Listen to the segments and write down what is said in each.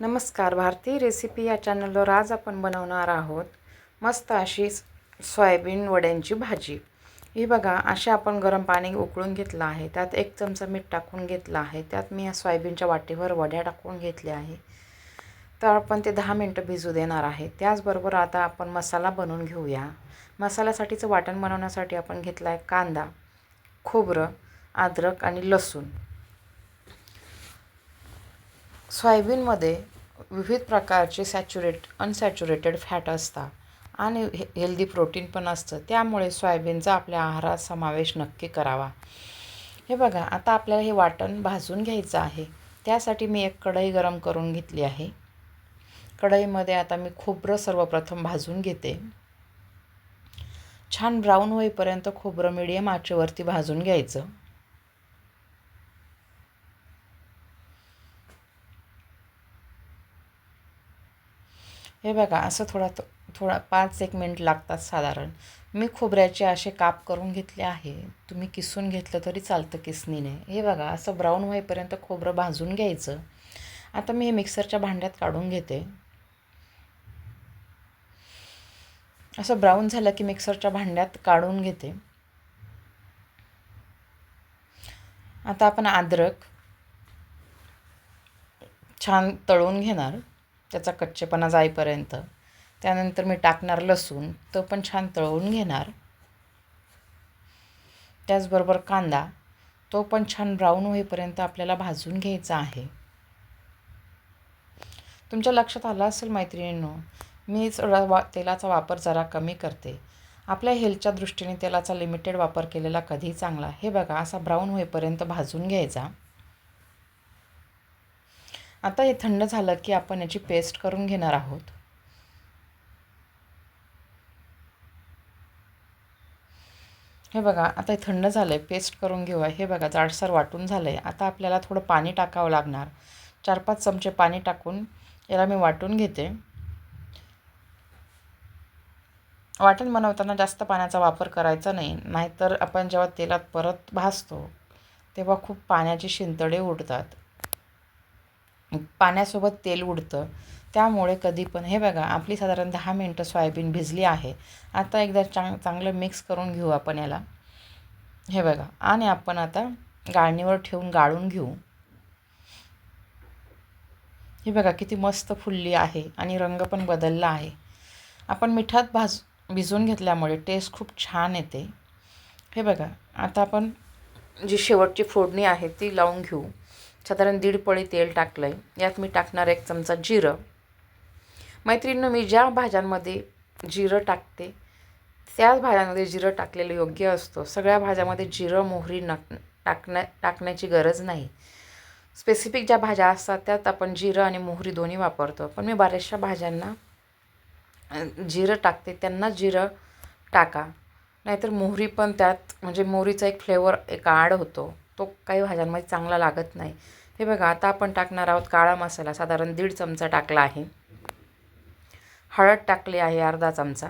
नमस्कार भारतीय रेसिपी या चॅनलवर आज आपण बनवणार आहोत मस्त अशी सोयाबीन वड्यांची भाजी. ही बघा अशा आपण गरम पाणी उकळून घेतलं आहे. त्यात एक चमचा मीठ टाकून घेतलं आहे. त्यात मी या सोयाबीनच्या वाटीवर वड्या टाकून घेतल्या आहे. तर आपण ते दहा मिनटं भिजू देणार आहे. त्याचबरोबर आता आपण मसाला बनवून घेऊया. मसाल्यासाठीचं वाटण बनवण्यासाठी आपण घेतला आहे कांदा खोबरं अद्रक आणि लसूण. सोयाबीनमध्ये विविध प्रकारचे सॅच्युरेट अनसॅच्युरेटेड फॅट असतात आणि हे हेल्दी प्रोटीन पण असतं. त्यामुळे सोयाबीनचा आपल्या आहारात समावेश नक्की करावा. हे बघा आता आपल्याला हे वाटण भाजून घ्यायचं आहे. त्यासाठी मी एक कढई गरम करून घेतली आहे. कढईमध्ये आता मी खोबरं सर्वप्रथम भाजून घेते. छान ब्राऊन होईपर्यंत खोबरं मिडियम आचेवरती भाजून घ्यायचं. हे बघा असं थोडा थोडा पाच एक मिनिट लागतात साधारण. मी खोबऱ्याचे असे काप करून घेतले आहे. तुम्ही किसून घेतलं तरी चालतं किसनीने हे बघा असं ब्राऊन होईपर्यंत खोबरं भाजून घ्यायचं. आता मी हे मिक्सरच्या भांड्यात काढून घेते. असं ब्राऊन झालं की मिक्सरच्या भांड्यात काढून घेते. आता आपण अद्रक छान तळून घेणार. त्याचा कच्चेपणा जाईपर्यंत. त्यानंतर मी टाकणार लसूण तो पण छान तळवून घेणार. त्याचबरोबर कांदा तो पण छान ब्राऊन होईपर्यंत आपल्याला भाजून घ्यायचा आहे. तुमच्या लक्षात आलं असेल मैत्रिणींनो मी वा तेलाचा वापर जरा कमी करते. आपल्या हेल्थच्या दृष्टीने तेलाचा लिमिटेड वापर केलेला कधी चांगला. हे बघा असा ब्राऊन होईपर्यंत भाजून घ्यायचा. आता हे थंड झालं की आपण याची पेस्ट करून घेणार आहोत. हे बघा आता हे थंड झालं आहे पेस्ट करून घेऊ हे बघा जाडसर वाटून झालं आहे आता आपल्याला थोडं पाणी टाकावं लागणार. चार पाच चमचे पाणी टाकून याला मी वाटून घेते. वाटण बनवताना जास्त पाण्याचा वापर करायचा नाही नाहीतर आपण जेव्हा तेलात परत भाजतो तेव्हा खूप पाण्याची शिंतडे उडतात. पाण्यासोबत तेल उडतं. त्यामुळे कधी पण हे बघा आपली साधारण दहा मिनटं सोयाबीन भिजली आहे. आता एकदा चांग चांगलं मिक्स करून घेऊ आपण याला. हे बघा आणि आपण आता गाळणीवर ठेवून गाळून घेऊ. हे बघा किती मस्त फुलली आहे आणि रंग पण बदलला आहे. आपण मिठात भाज भिजवून घेतल्यामुळे टेस्ट खूप छान येते. हे बघा आता आपण जी शेवटची फोडणी आहे ती लावून घेऊ. साधारण दीड पळी तेल टाकलं आहे यात मी टाकणार एक चमचा जिरं. मैत्रिणीनं मी ज्या भाज्यांमध्ये जिरं टाकते त्याच भाज्यांमध्ये जिरं टाकलेलं योग्य असतो. सगळ्या भाज्यामध्ये जिरं मोहरी नक टाकण्या टाकण्याची गरज नाही. स्पेसिफिक ज्या भाज्या असतात त्यात आपण जिरं आणि मोहरी दोन्ही वापरतो. पण मी बऱ्याचशा भाज्यांना जिरं टाकते त्यांना जिरं टाका. नाहीतर मोहरी पण त्यात म्हणजे मोहरीचा एक फ्लेवर एक आड होतो. तो काही भाज्यांमध्ये चांगला लागत नाही. हे बघा आता आपण टाकणार आहोत काळा मसाला. साधारण दीड चमचा टाकला आहे. हळद टाकली आहे अर्धा चमचा.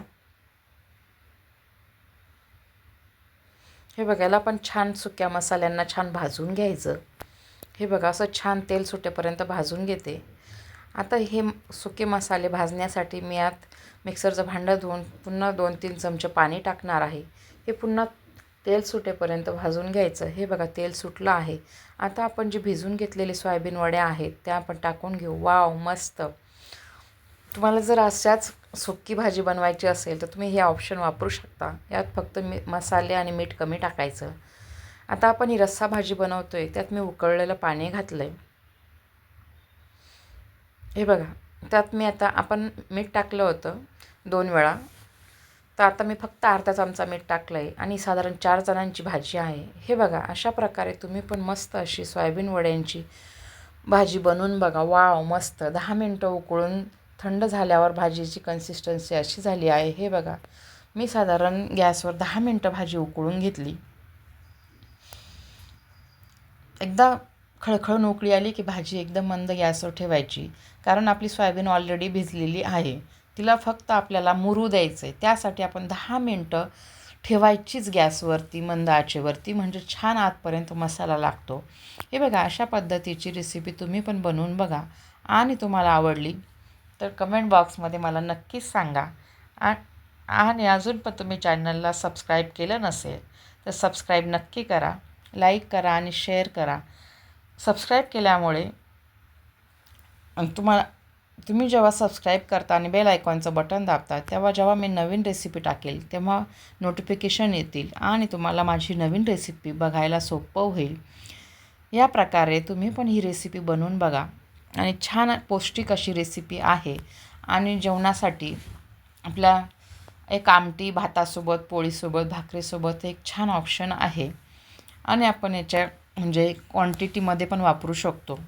हे बघा याला पण छान सुक्या मसाल्यांना छान भाजून घ्यायचं. हे बघा असं छान तेल सुटेपर्यंत भाजून घेते. आता हे सुके मसाले भाजण्यासाठी मी आत मिक्सरचं भांडं धुवून पुन्हा दोन तीन चमचे पाणी टाकणार आहे. हे पुन्हा तेल सुटेपर्यंत भाजून घ्यायचं. हे बघा तेल सुटलं आहे. आता आपण जी भिजून घेतलेली सोयाबीन वड्या आहेत त्या आपण टाकून घेऊ. वाव मस्त. तुम्हाला जर अशाच सुक्की भाजी बनवायची असेल तर तुम्ही हे ऑप्शन वापरू शकता. यात फक्त मी मसाले आणि मीठ कमी टाकायचं. आता आपण ही रस्सा भाजी बनवतो आहे त्यात मी उकळलेलं पाणी घातलं आहे हे बघा त्यात मी आता आपण मीठ टाकलं होतं दोन वेळा. तर आता मी फक्त अर्धा चमचा मीठ टाकलं आहे आणि साधारण चार जणांची भाजी आहे. हे बघा अशा प्रकारे तुम्ही पण मस्त अशी सोयाबीन वड्यांची भाजी बनवून बघा. वाव मस्त. दहा मिनटं उकळून थंड झाल्यावर भाजीची कन्सिस्टन्सी अशी झाली आहे. हे बघा मी साधारण गॅसवर दहा मिनटं भाजी उकळून घेतली. एकदा खळखळून उकळी आली की भाजी एकदम मंद गॅसवर ठेवायची कारण आपली सोयाबीन ऑलरेडी भिजलेली आहे. तिला फक्त आपल्याला मुरू द्यायचं आहे त्यासाठी आपण दहा मिनटं ठेवायचीच गॅसवरती मंद आचेवरती म्हणजे छान आतपर्यंत मसाला लागतो. हे बघा अशा पद्धतीची रेसिपी तुम्ही पण बनवून बघा. आणि तुम्हाला आवडली तर कमेंट बॉक्समध्ये मला नक्कीच सांगा. आ आणि अजून पण तुम्ही चॅनलला सबस्क्राईब केलं नसेल तर सबस्क्राईब नक्की करा. लाईक करा आणि शेअर करा. सबस्क्राईब केल्यामुळे तुम्हाला तुम्ही जेव्हा सबस्क्राईब करता आणि बेल आयकॉनचं बटन दाबता तेव्हा जेव्हा मी नवीन रेसिपी टाकेल तेव्हा नोटिफिकेशन येतील आणि तुम्हाला माझी नवीन रेसिपी बघायला सोपं होईल. या प्रकारे तुम्ही पण ही रेसिपी बनवून बघा. आणि छान पौष्टिक अशी रेसिपी आहे. आणि जेवणासाठी आपल्या एक आमटी भातासोबत पोळीसोबत भाकरीसोबत एक छान ऑप्शन आहे. आणि आपण याच्या म्हणजे क्वांटिटीमध्ये पण वापरू शकतो.